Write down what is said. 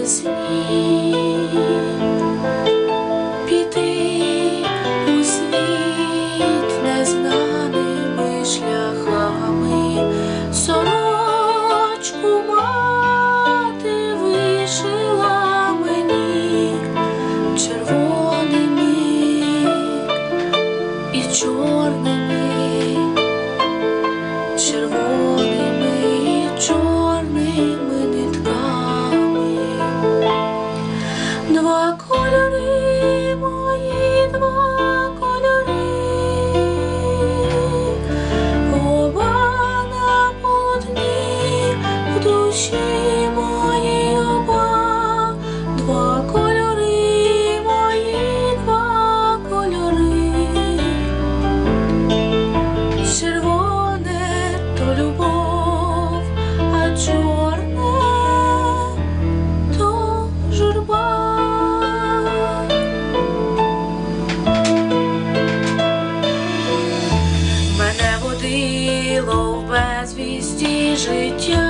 без слів піти у світ незнаними шляхами, сорочку мати вишила мені червоними і чорними. В життя,